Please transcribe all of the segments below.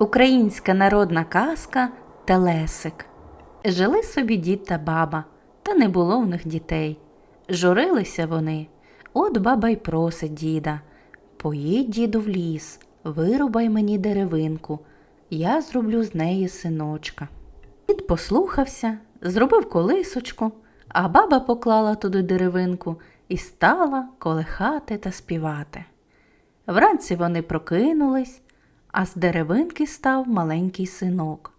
Українська народна казка Телесик. Жили собі дід та баба, та не було в них дітей. Журилися вони. От баба й просить діда. Поїдь, діду, в ліс, вирубай мені деревинку, я зроблю з неї синочка. Дід послухався, зробив колисочку, а баба поклала туди деревинку і стала колихати та співати. Вранці вони прокинулись, а з деревинки став маленький синок.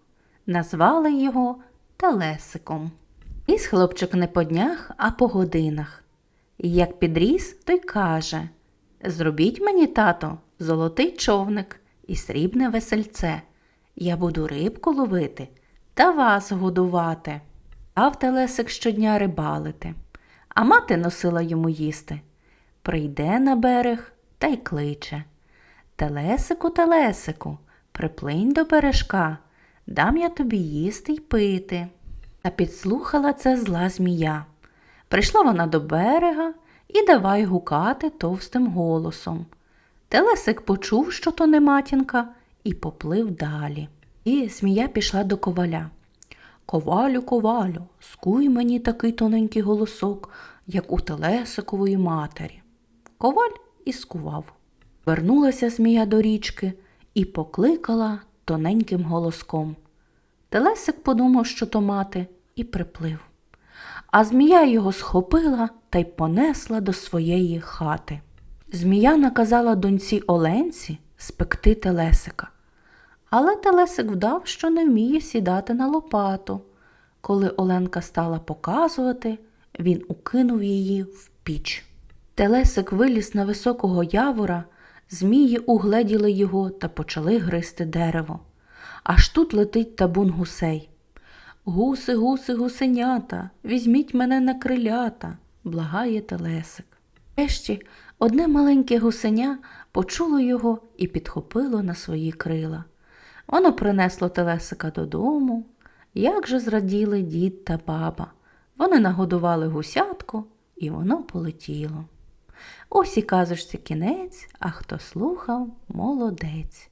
Назвали його Телесиком. Ліс хлопчик не по днях, а по годинах. І як підріс, той каже Зробіть мені, тато, золотий човник і срібне весельце. Я буду рибку ловити та вас годувати. Став Телесик щодня рибалити, а мати носила йому їсти. Прийде на берег та й кличе. Телесику, телесику, приплинь до бережка, дам я тобі їсти й пити. Та підслухала це зла змія. Прийшла вона до берега і давай гукати товстим голосом. Телесик почув, що то не матінка, і поплив далі. І змія пішла до коваля. Ковалю, ковалю, скуй мені такий тоненький голосок, як у телесикової матері. Коваль і скував. Вернулася змія до річки і покликала тоненьким голоском. Телесик подумав, що то мати, і приплив. А змія його схопила та й понесла до своєї хати. Змія наказала доньці Оленці спекти телесика. Але телесик вдав, що не вміє сідати на лопату. Коли Оленка стала показувати, він укинув її в піч. Телесик виліз на високого явора, змії угледіли його та почали гризти дерево. Аж тут летить табун гусей. Гуси, гуси, гусенята, візьміть мене на крилята, благає телесик. Врешті одне маленьке гусеня почуло його і підхопило на свої крила. Воно принесло телесика додому. Як же зраділи дід та баба. Вони нагодували гусятку, і воно полетіло. Ось і казочці кінець, а хто слухав, молодець.